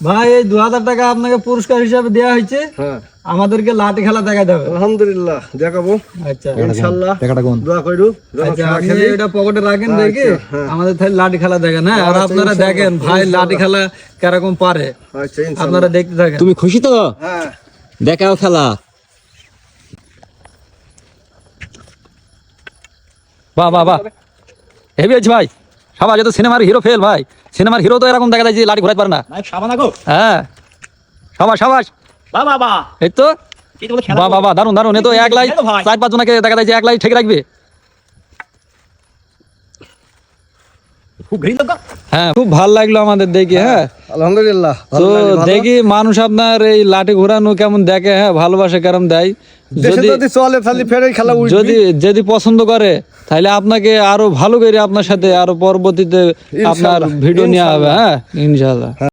ভাই এই দু হাজার টাকা আপনাকে পুরস্কার হিসাবে দেওয়া হয়েছে। হ্যাঁ। আমাদেরকে লাঠি খেলা দেখাতে হবে। আলহামদুলিল্লাহ দেখাবো। আচ্ছা। ইনশাআল্লাহ টাকাটা কোন? দোয়া কইরু আচ্ছা আপনি এটা পকেটে রাখেন দেখে। হ্যাঁ। আমাদের তাহলে লাঠি খেলা দেখেন হ্যাঁ? আর আপনারা দেখেন ভাই লাঠি খেলা কীরকম পারে। আচ্ছা ইনশাআল্লাহ আপনারা দেখতে থাকেন। তুমি খুশি তো? হ্যাঁ। দেখাও খেলা। বাহ বাহ বাহ। হেভি আছে ভাই। সবাই তো সিনেমার হিরো ফেল ভাই সিনেমার হিরো তো এরকম দেখা যায় যে লাঠি ঘুরাইতে পারে না। হ্যাঁ। সবাই সবাই বাবা বাবা এই তো? বাহ বাহ দারুণ দারুণ এ তো এক লাই খেলো ভাই। চার পাঁচ জনকে দেখা যায় যে এক লাই ঠিক রাখবে। খুব হ্যাঁ খুব ভালো লাগল আমাদের দেখে হ্যাঁ। আলহামদুলিল্লাহ তো। দেখি মানুষ আপনার এই লাঠি ঘোরানো কেমন দেখে হ্যাঁ ভালোবাসে কেমন দেয়। যদি যদি পছন্দ করে তাহলে আপনাকে আরও ভালো করে আপনার সাথে আরও পরবর্তীতে আপনার ভিডিও নেওয়া হবে হ্যাঁ ইনশাল্লাহ।